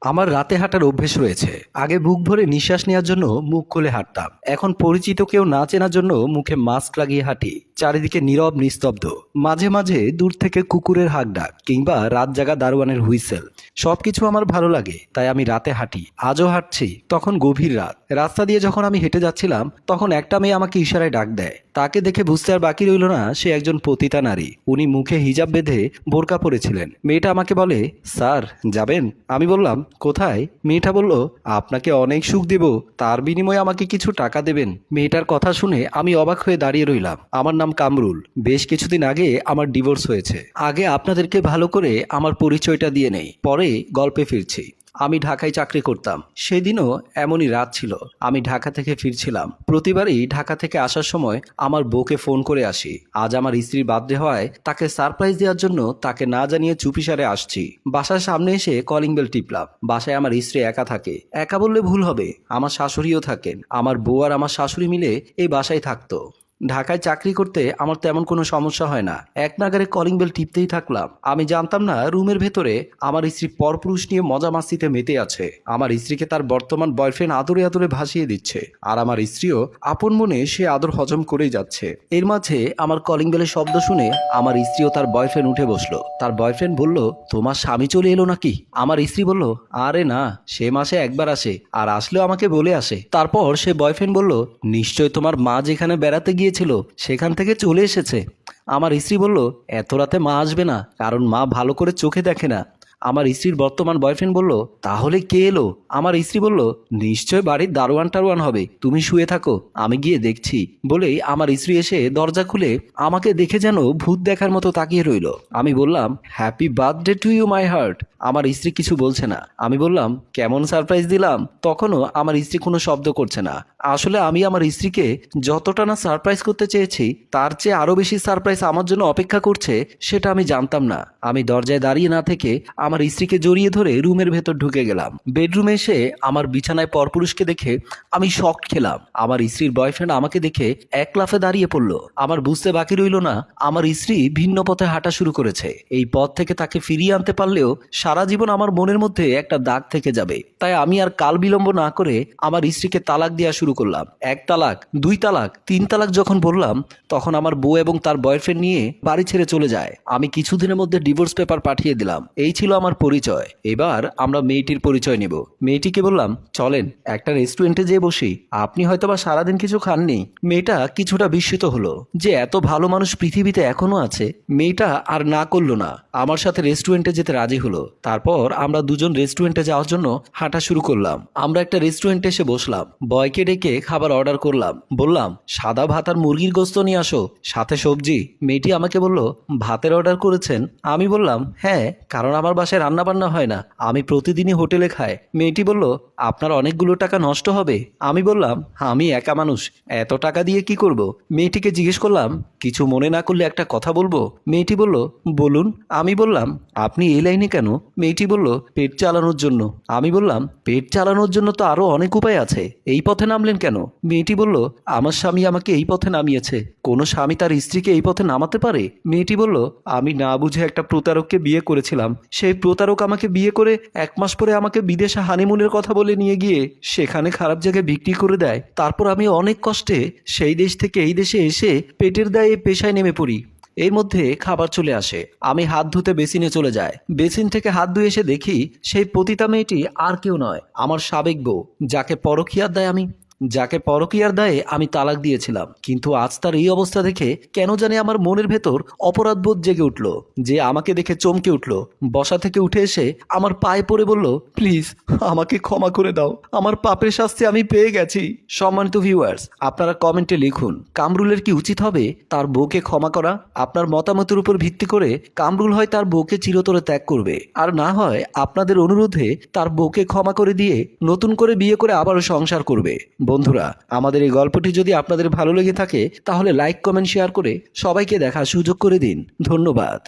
আমার রাতে হাঁটার অভ্যেস রয়েছে। আগে বুক ভরে নিঃশ্বাস নেওয়ার জন্য মুখ খুলে হাঁটতাম। এখন পরিচিত কেউ না চেনার জন্য মুখে মাস্ক লাগিয়ে হাঁটি। চারিদিকে নীরব, নিস্তব্ধ। মাঝে মাঝে দূর থেকে কুকুরের হাক ডাক কিংবা রাত জাগা দারোয়ানের হুইসেল। সবকিছু আমার ভালো লাগে, তাই আমি রাতে হাঁটি। আজও হাঁটছি, তখন গভীর রাত। রাস্তা দিয়ে যখন আমি হেঁটে যাচ্ছিলাম, তখন একটা মেয়ে আমাকে ইশারায় ডাক দেয়। তাকে দেখে বুঝতে আর বাকি রইল না, সে একজন পতিতা নারী। উনি মুখে হিজাব বেঁধে বোরকা পরেছিলেন। মেয়েটা আমাকে বলে, স্যার, যাবেন? আমি বললাম কোথায়? মেয়েটা বলল, আপনাকে অনেক সুখ দেব, তার বিনিময়ে আমাকে কিছু টাকা দেবেন। মেয়েটার কথা শুনে আমি অবাক হয়ে দাঁড়িয়ে রইলাম। আমার নাম কামরুল। বেশ কিছুদিন আগে আমার ডিভোর্স হয়েছে। আগে আপনাদেরকে ভালো করে আমার পরিচয়টা দিয়ে নেই। পরে গল্পে ফিরছি। আমি ঢাকায় চাকরি করতাম। সেদিনও এমনই রাত ছিল। আমি ঢাকা থেকে ফিরছিলাম। প্রতিবারই ঢাকা থেকে আসার সময় আমার বউকে ফোন করে আসি। আজ আমার স্ত্রীর বার্থডে হওয়ায় তাকে সারপ্রাইজ দেওয়ার জন্য তাকে না জানিয়ে চুপিসারে আসছি। বাসার সামনে এসে কলিং বেল টিপলাম। বাসায় আমার স্ত্রী একা থাকে। একা বললে ভুল হবে। আমার শাশুড়িও থাকেন। আমার বউ আর আমার শাশুড়ি মিলে এই বাসায় থাকতো। ঢাকায় চাকরি করতে আমার তেমন কোনো সমস্যা হয় না। এক নাগারে কলিং বেল টিপতেই থাকলাম। আমি জানতাম না, রুমের ভেতরে আমার স্ত্রী পরপুরুষ নিয়ে মজা মাস্তিতে মেতে আছে। আমার স্ত্রীকে তার বর্তমান বয়ফ্রেন্ড আদরে আদরে ভাসিয়ে দিচ্ছে। আর আমার স্ত্রীও আপন মনে সে আদর হজম করেই যাচ্ছে। এর মাঝে আমার কলিং বেলের শব্দ শুনে আমার স্ত্রীও তার বয়ফ্রেন্ড উঠে বসল। তার বয়ফ্রেন্ড বলল, তোমার স্বামী চলে এলো নাকি? আমার স্ত্রী বলল, আরে না, সে মাসে একবার আসে, আর আসলেও আমাকে বলে আসে। তারপর সে বয়ফ্রেন্ড বলল, নিশ্চয় তোমার মা যেখানে বেড়াতে গিয়েছিল, সেখান থেকে চলে এসেছে। আমার স্ত্রী বলল, এত রাতে মা আসবে না, কারণ মা ভালো করে চোখে দেখে না। আমার স্ত্রীর বর্তমান বয়ফ্রেন্ড বলল, তাহলে কে এলো? আমার স্ত্রী বলল, নিশ্চয় বাড়ির দারোয়ান টারোয়ান হবে, তুমি শুয়ে থাকো, আমি গিয়ে দেখছি। বলেই আমার স্ত্রী এসে দরজা খুলে আমাকে দেখে যেন ভূত দেখার মতো তাকিয়ে রইল। আমি বললাম happy birthday to you my heart আমার স্ত্রী কিছু বলছে না। আমি বললাম, কেমন সারপ্রাইজ দিলাম? তখনও আমার স্ত্রী কোনো শব্দ করছে না। আসলে আমি আমার স্ত্রীকে যতটা না সারপ্রাইজ করতে চেয়েছি, তার চেয়ে আরও বেশি সারপ্রাইজ আমার জন্য অপেক্ষা করছে, সেটা আমি জানতাম না। আমি দরজায় দাঁড়িয়ে না থেকে আমার স্ত্রীকে জড়িয়ে ধরে রুমের ভেতর ঢুকে গেলাম। বেডরুমে এসে আমার বিছানায় পরপুরুষকে দেখে আমি শক খেলাম। আমার স্ত্রীর বয়ফ্রেন্ড আমাকে দেখে এক লাফে দাঁড়িয়ে পড়ল। আমার বুঝতে বাকি রইল না, আমার স্ত্রী ভিন্ন পথে হাঁটা শুরু করেছে। এই পথ থেকে তাকে ফিরিয়ে আনতে পারলেও সারা জীবন আমার মনের মধ্যে একটা দাগ থেকে যাবে। তাই আমি আর কাল বিলম্ব না করে আমার স্ত্রীকে তালাক দেওয়া শুরু করলাম। এক তালাক, দুই তালাক, তিন তালাক যখন বললাম, তখন আমার বউ এবং তার বয়ফ্রেন্ড নিয়ে বাড়ি ছেড়ে চলে যায়। আমি কিছুদিনের মধ্যে ডিভোর্স পেপার পাঠিয়ে দিলাম। এই ছিল আমার পরিচয়। এবার আমরা মেয়েটির পরিচয় নেব। মেয়েটিকে বললাম, চলেন, একটা রেস্টুরেন্টে যেয়ে বসি। আপনি হয়তো বা সারাদিন কিছু খাননি। মেয়েটা কিছুটা বিস্মিত হলো। যে এত ভালো মানুষ পৃথিবীতে এখনও আছে, মেয়েটা আর না করল না। আমার সাথে রেস্টুরেন্টে যেতে রাজি হলো। তারপর আমরা দুজন রেস্টুরেন্টে যাওয়ার জন্য হাঁটা শুরু করলাম। আমরা একটা রেস্টুরেন্টে এসে বসলাম। বয়কে ডেকে খাবার অর্ডার করলাম। বললাম, সাদা ভাত আর মুরগির গোস্ত নিয়ে আসো, সাথে সবজি। মেয়েটি আমাকে বলল, ভাতের অর্ডার করেছেন? আমি বললাম হ্যাঁ কারণ আমার বাসায় রান্না বান্না হয় না। আমি প্রতিদিনই হোটেলে খাই। মেয়েটি বলল, আপনার অনেকগুলো টাকা নষ্ট হবে। আমি বললাম, আমি একা মানুষ। এত টাকা দিয়ে কি করব? মেয়েটিকে জিজ্ঞেস করলাম, কিছু মনে না করলে একটা কথা বলব? মেয়েটি বলল, বলুন। আমি বললাম, আপনি এই লাইনে কেন? মেয়েটি বলল, পেট চালানোর জন্য। আমি বললাম, পেট চালানোর জন্য তো আরও অনেক উপায় আছে। এই পথে নামলেন কেন? মেয়েটি বলল, আমার স্বামী আমাকে এই পথে নামিয়েছে। কোনো স্বামী তার স্ত্রীকে এই পথে নামাতে পারে? মেয়েটি বলল, আমি না বুঝে একটা প্রতারককে বিয়ে করেছিলাম। সেই প্রতারক আমাকে বিয়ে করে এক মাস পরে আমাকে বিদেশে হানিমুনের কথা বলে নিয়ে গিয়ে সেখানে খারাপ জায়গায় বিক্রি করে দেয়। তারপর আমি অনেক কষ্টে সেই দেশ থেকে এই দেশে এসে পেটের দায়ে পেশায় নেমে পড়ি। এর মধ্যে খাবার চলে আসে। আমি হাত ধুতে বেসিনে চলে যায় বেসিন থেকে হাত ধুয়ে এসে দেখি সেই পতিতা মেয়েটি আর কেউ নয়, আমার সাবেক বউ, যাকে পরকিয়ার দেয় আমি যাকে পরকিয়ার দায়ে আমি তালাক দিয়েছিলাম। কিন্তু আজ তার এই অবস্থা দেখে কেন জানি আমার মনের ভেতর অপরাধবোধ জেগে উঠল, যে আমাকে দেখে চমকে উঠল। বসা থেকে উঠে এসে আমার পায়ে পড়ে বলল, প্লিজ, আমাকে ক্ষমা করে দাও। আমার পাপের শাস্তি আমি পেয়ে গেছি। সম্মানিত ভিউয়ার্স, আপনারা কমেন্টে লিখুন, কামরুলের কি উচিত হবে তার বউকে ক্ষমা করা? আপনার মতামতের উপর ভিত্তি করে কামরুল হয় তার বউকে চিরতরে ত্যাগ করবে। আর না হয় আপনাদের অনুরোধে তার বউকে ক্ষমা করে দিয়ে নতুন করে বিয়ে করে আবারও সংসার করবে। বন্ধুরা, আমাদের এই গল্পটি যদি আপনাদের ভালো লেগে থাকে, তাহলে লাইক কমেন্ট শেয়ার করে সবাইকে দেখার সুযোগ করে দিন। ধন্যবাদ।